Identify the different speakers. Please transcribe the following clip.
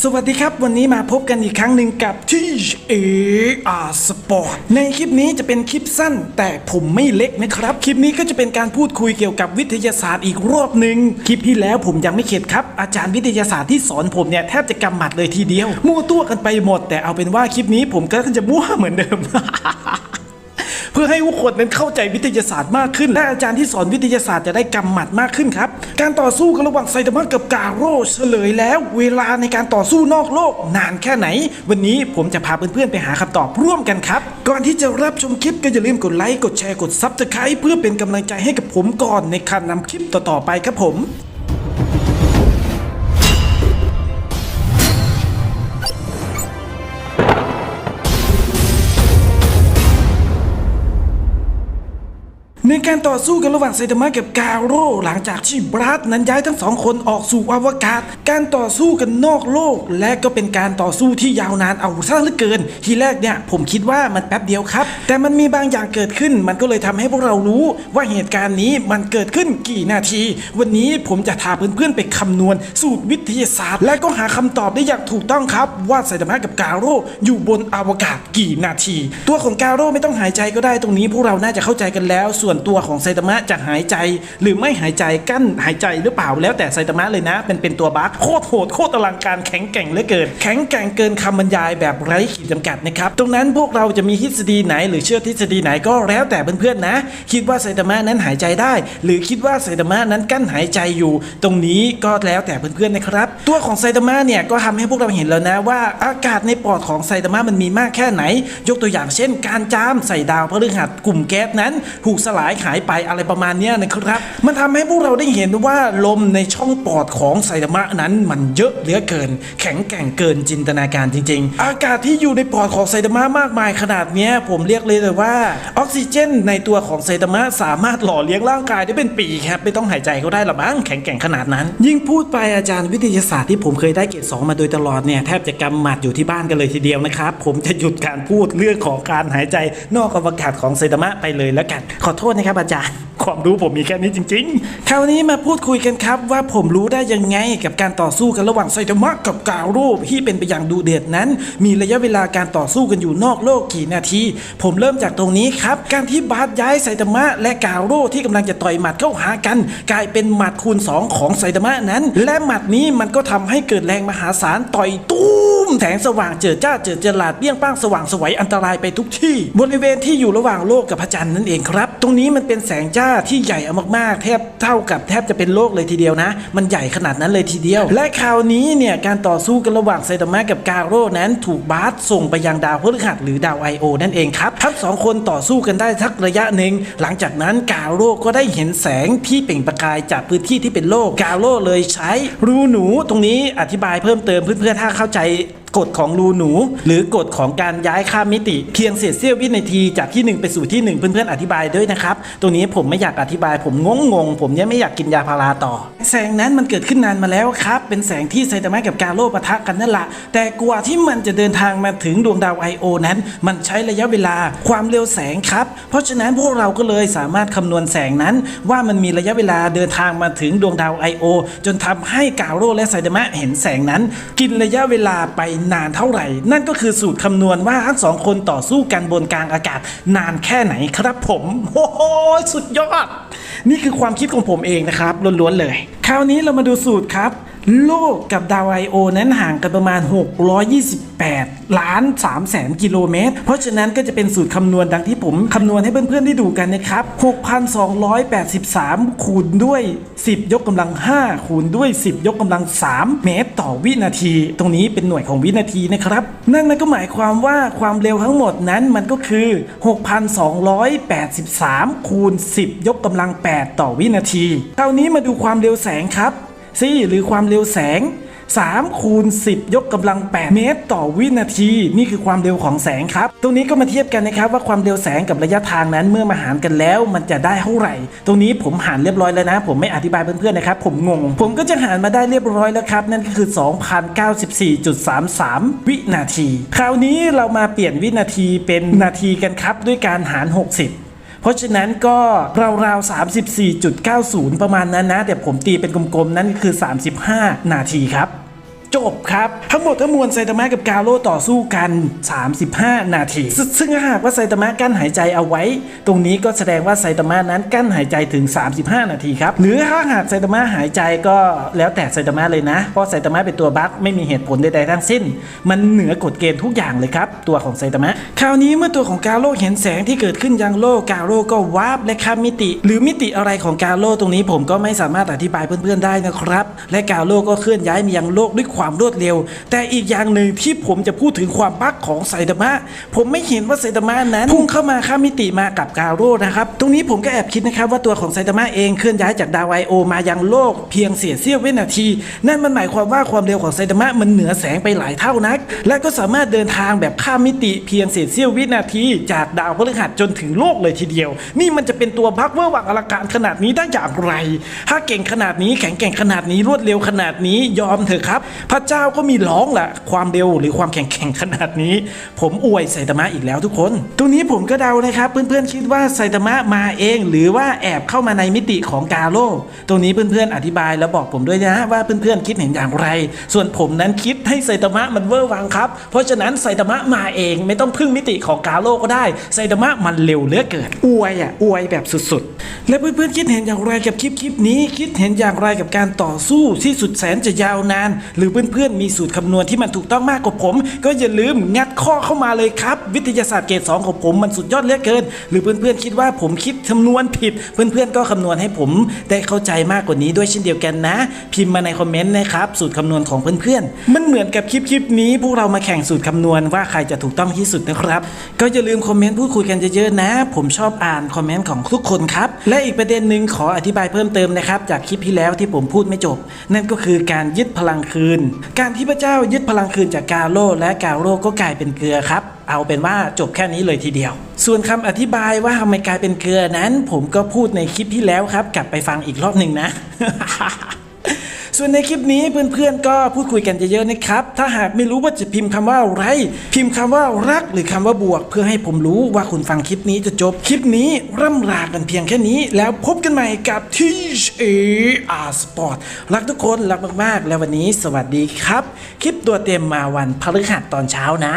Speaker 1: สวัสดีครับวันนี้มาพบกันอีกครั้งหนึ่งกับที่เออาสปอร์ตในคลิปนี้จะเป็นคลิปสั้น แต่ผมไม่เล็กนะครับ คลิปนี้ก็จะเป็นการพูดคุยเกี่ยวกับวิทยาศาสตร์อีกรอบหนึ่งคลิปที่แล้วผมยังไม่เข็ดครับ อาจารย์วิทยาศาสตร์ที่สอนผมเนี่ยแทบจะกำหมัดเลยทีเดียว มั่วตัวกันไปหมด แต่เอาเป็นว่าคลิปนี้ผมก็จะมั่วเหมือนเดิม เพื่อให้ผู้คนนั้นเข้าใจวิทยาศาสตร์มากขึ้น และอาจารย์ที่สอนวิทยาศาสตร์จะได้กำหมัดมากขึ้นครับ การต่อสู้กันระหว่างไซตามะกับกาโร่เฉลยแล้ว เวลาในการต่อสู้นอกโลก นานแค่ไหน วันนี้ผมจะพาเพื่อนๆไปหาคำตอบร่วมกันครับ ก่อนที่จะรับชมคลิปก็อย่าลืมกดไลค์กดแชร์กดซับสไครต์เพื่อเป็นกำลังใจให้กับผมก่อนในการนำคลิปต่อๆไปครับผม ต่อสู้กันระหว่างไซตามะกับกาโร่หลังจากที่บรัสนั้นย้ายทั้งสองคนออกสู่อวกาศ การต่อสู้กันนอกโลก และก็เป็นการต่อสู้ที่ยาวนานเอาซะเหลือเกิน ทีแรกเนี่ยผมคิดว่ามันแป๊บเดียวครับ แต่มันมีบางอย่างเกิดขึ้น มันก็เลยทำให้พวกเรารู้ว่าเหตุการณ์นี้มันเกิดขึ้นกี่นาที วันนี้ผมจะพาเพื่อนๆไปคำนวณสูตรวิทยาศาสตร์ และก็หาคำตอบได้อย่างถูกต้องครับ ว่าไซตามะกับกาโร่อยู่บนอวกาศกี่นาที ตัวของกาโร่ไม่ต้องหายใจก็ได้ตรงนี้พวกเราน่าจะเข้าใจกันแล้ว ส่วนตัวของไซตามะจะหายใจ หรือไม่หายใจกั้นหายใจหรือเปล่าแล้วแต่ไซตามะเลยนะเป็นเป็นตัวบัคโคตรโหดโคตรอลังการแข็งแกร่งเหลือเกินแข็งแกร่งเกินคำบรรยายแบบไร้ขีดจำกัดนะครับตรงนั้นพวกเราจะมีทฤษฎีไหน หรือเชื่อทฤษฎีไหนก็แล้วแต่เพื่อนๆนะ คิดว่าไซตามะนั้นหายใจได้ หรือคิดว่าไซตามะนั้นกั้นหายใจอยู่ ตรงนี้ก็แล้วแต่เพื่อนๆนะครับ ตัวของไซตามะเนี่ยก็ทำให้พวกเราเห็นแล้วนะว่าอากาศในปอดของไซตามะมันมีมากแค่ไหน ยกตัวอย่างเช่น การจามใส่ดาวพฤหัสกลุ่มแก๊สนั้นถูกสลายหายไปอะไรประมาณนี้นะครับ มันทำให้พวกเราได้เห็นว่าลมในช่องปอดของไซตามะนั้นมันเยอะเหลือเกิน แข็งแกร่งเกินจินตนาการจริง ๆ อากาศที่อยู่ในปอดของไซตามะมากมายขนาดนี้ผมเรียกเลยเลยว่าออกซิเจน ในตัวของไซตามะสามารถหล่อเลี้ยงร่างกายได้เป็นปีครับไม่ต้องหายใจเขาได้หรอมั้งแข็งแกร่งขนาดนั้น ยิ่งพูดไปอาจารย์วิทยาศาสตร์ที่ผมเคยได้เกรดสองมาโดยตลอดเนี่ยแทบจะกำหมัดอยู่ที่บ้านกันเลยทีเดียวนะครับผมจะหยุดการพูดเรื่องของการหายใจนอกอวกาศของไซตามะไปเลยแล้วกัน ขอโทษนะครับอาจารย์ความรู้ผมมีแค่นี้จริง ๆ คราวนี้มาพูดคุยกันครับ ว่าผมรู้ได้ยังไงกับการต่อสู้กันระหว่างไซตามะกับกาโร่ที่เป็นไปอย่างดูเดือดนั้น มีระยะเวลาการต่อสู้กันอยู่นอกโลกกี่นาที ผมเริ่มจากตรงนี้ครับ การที่บาสย้ายไซตามะและกาโร่ที่กำลังจะต่อยหมัดเข้าหากัน กลายเป็นหมัดคูณ 2 ของไซตามะนั้น และหมัดนี้มันก็ทำให้เกิดแรงมหาศาลต่อยตุ้ มแสงสว่างเจิดจ้าเจิดจลาดเปี้ยงป้างสว่างสวยอันตรายไปทุกที่ บริเวณที่อยู่ระหว่างโลกกับพระจันทร์นั่นเองครับ ตรงนี้มันเป็นแสงจ้าที่ใหญ่อมากๆ แทบเท่ากับแทบจะเป็นโลกเลยทีเดียวนะ มันใหญ่ขนาดนั้นเลยทีเดียว และคราวนี้เนี่ยการต่อสู้กันระหว่างไซตามะกับกาโร่นั้นถูกบาสส่งไปยังดาวพฤหัสหรือดาวไอโอนั่นเองครับทั้งสองคนต่อสู้กันได้สักระยะหนึ่งหลังจากนั้นกาโร่ก็ได้เห็นแสงที่เปล่งประกายจากพื้นที่ที่เป็นโลกกาโร่เลยใช้รูหนูตรงนี้อธิบายเพิ่มเติมเพื่อนๆถ้าเข้าใจ กฎของรูหนู หรือกฎของการย้ายข้ามมิติ เพียงเศษเสี้ยววินาทีจากที่ 1 ไปสู่ที่ 1 เพื่อนๆอธิบายด้วยนะครับ ตรงนี้ผมไม่อยากอธิบายผมงงงผมเนี่ยไม่อยากกินยาพาราต่อ แสงนั้นมันเกิดขึ้นนานมาแล้วครับ เป็นแสงที่ไซตามะกับกาโร่ปะทะกันนั่นแหละแต่กว่าที่มันจะเดินทางมาถึงดวงดาวไอโอนั้น มันใช้ระยะเวลาความเร็วแสงครับ เพราะฉะนั้นพวกเราก็เลยสามารถคำนวณแสงนั้น ว่ามันมีระยะเวลาเดินทางมาถึงดวงดาวไอโอจนทำให้กาโร่และไซตามะเห็นแสงนั้น กินระยะเวลาไปนานเท่าไหร่ นั่นก็คือสูตรคำนวณว่าทั้งสองคนต่อสู้กันบนกลางอากาศ นานแค่ไหนครับผมโอ้โหสุดยอด นี่คือความคิดของผมเองนะครับล้วนๆเลย คราวนี้เรามาดูสูตรครับ โลกกับดาวไอโอนั้นห่างกันประมาณ 628 ล้าน3แสนกิโลเมตร เพราะฉะนั้นก็จะเป็นสูตรคำนวณดังที่ผมคำนวณให้เพื่อนๆได้ดูกันนะครับ 6,283 คูณด้วย 10 ยกกำลัง 5 คูณด้วย 10 ยกกำลัง 3 เมตรต่อวินาที ตรงนี้เป็นหน่วยของวินาทีนะครับ นั่นนั่นก็หมายความว่าความเร็วทั้งหมดนั้นมันก็คือ 6,283 คูณ 10 ยกกำลัง 8 ต่อวินาที คราวนี้มาดูความเร็วแสงครับ ซีหรือความเร็วแสง3คูณ10 ยกกำลัง 8 เมตร ต่อวินาที นี่คือความเร็วของแสงครับ ตรงนี้ก็มาเทียบกันนะครับว่าความเร็วแสงกับระยะทางนั้นเมื่อมาหารกันแล้ว มันจะได้เท่าไหร่ ตรงนี้ผมหารเรียบร้อยแล้วนะ ผมไม่อธิบายเพื่อนๆนะครับ ผมงง ผมก็จะหารมาได้เรียบร้อยแล้วครับ นั่นก็คือ 2,094.33 วินาที คราวนี้เรามาเปลี่ยนวินาทีเป็นนาทีกันครับ ด้วยการหาร 60 เพราะฉะนั้นก็ราวๆ 34.90 ประมาณนั้นนะ แต่ผมตีเป็นกลมๆ นั่นคือ 35 นาทีครับ จบครับ ทั้งหมดทั้งมวลไซตามะกับกาโร่ต่อสู้กัน 35 นาที ซึ่งหากว่าไซตามะกั้นหายใจเอาไว้ ตรงนี้ก็แสดงว่าไซตามะนั้นกั้นหายใจถึง 35 นาทีครับ หรือถ้าหากไซตามะหายใจก็แล้วแต่ไซตามะเลยนะ เพราะไซตามะเป็นตัวบั๊กไม่มีเหตุผลใดๆทั้งสิ้น มันเหนือกฎเกณฑ์ทุกอย่างเลยครับ ตัวของไซตามะ คราวนี้เมื่อตัวของกาโร่เห็นแสงที่เกิดขึ้นยังโลกกาโร่ก็วาร์ปและข้ามมิติ หรือมิติอะไรของกาโร่ตรงนี้ผมก็ไม่สามารถอธิบายเพื่อนๆได้นะครับ และกาโร่ก็เคลื่อนย้ายมายังโลกด้วยความรวดเร็ว แต่อีกอย่างหนึ่งที่ผมจะพูดถึงความบั๊กของไซตามะผมไม่เห็นว่าไซตามะนั้นพุ่งเข้ามาข้ามมิติมากับกาโร่นะครับตรงนี้ผมก็แอบคิดนะครับว่าตัวของไซตามะเองเคลื่อนย้ายจากดาวไอโอมายังโลกเพียงเสียเสี้ยววินาที นั่นมันหมายความว่าความเร็วของไซตามะมันเหนือแสงไปหลายเท่านัก และก็สามารถเดินทางแบบข้ามมิติเพียงเศษเสี้ยววินาที จากดาวพฤหัสจนถึงโลกเลยทีเดียว นี่มันจะเป็นตัวบักเวอร์วังอลังการขนาดนี้ได้อย่างไร ถ้าเก่งขนาดนี้แข็งแกร่งขนาดนี้รวดเร็วขนาดนี้ยอมเถอะครับพระเจ้าก็มีร้องแหละความเร็วหรือความแข็งแกร่งขนาดนี้ ผมอวยไซตามะอีกแล้วทุกคน ตรงนี้ผมก็เดานะครับ เพื่อนๆคิดว่าไซตามะมาเอง หรือว่าแอบเข้ามาในมิติของกาโร่ตรงนี้เพื่อนๆอธิบายแล้วบอกผมด้วยนะว่าเพื่อนๆคิดเห็นอย่างไร ส่วนผมนั้นคิดให้ไซตามะมันเวอร์วังครับ เพราะฉะนั้นไซตามะมาเองไม่ต้องพึ่งมิติของกาโร่ก็ได้ไซตามะมันเร็วเหลือเกินอวยอะอวยแบบสุดๆ และเพื่อนๆคิดเห็นอย่างไรกับคลิปคลิปนี้ คิดเห็นอย่างไรกับการต่อสู้ที่สุดแสนจะยาวนาน หรือเเพื่อนๆ มีสูตรคำนวณที่มันถูกต้องมากกว่าผม ก็อย่าลืมงัดข้อเข้ามาเลยครับ วิทยาศาสตร์เกรดสองของผมมันสุดยอดเหลือเกิน หรือเพื่อนๆคิดว่าผมคิดคำนวณผิด เพื่อนๆก็คำนวณให้ผมได้เข้าใจมากกว่านี้ด้วยเช่นเดียวกันนะ พิมพ์มาในคอมเมนต์นะครับสูตรคำนวณของเพื่อนๆ มันเหมือนกับคลิปคลิปนี้ พวกเรามาแข่งสูตรคำนวณว่าใครจะถูกต้องที่สุดนะครับ ก็อย่าลืมคอมเมนต์พูดคุยกันเยอะๆนะ ผมชอบอ่านคอมเมนต์ของทุกคนครับ และอีกประเด็นหนึ่งขออธิบายเพิ่มเติมนะครับจากคลิปที่แล้วที่ผมพูดไม่จบ นั่นก็คือการยึดพลังคืนการที่พระเจ้ายึดพลังคืนจากกาโรและกาโรก็กลายเป็นเกลือครับ เอาเป็นว่าจบแค่นี้เลยทีเดียว ส่วนคำอธิบายว่าทำไมกลายเป็นเกลือนั้น ผมก็พูดในคลิปที่แล้วครับ กลับไปฟังอีกรอบหนึ่งนะ ส่วนในคลิปนี้เพื่อนๆก็พูดคุยกันเยอะๆนะครับ ถ้าหากไม่รู้ว่าจะพิมพ์คำว่าอะไร พิมพ์คำว่ารักหรือคำว่าบวก เพื่อให้ผมรู้ว่าคุณฟังคลิปนี้จะจบ คลิปนี้ร่ำลากันเพียงแค่นี้ แล้วพบกันใหม่กับ Teach A R Sport รักทุกคนรักมากๆ แล้ววันนี้สวัสดีครับ คลิปตัวเต็มมาวันพฤหัสตอนเช้านะ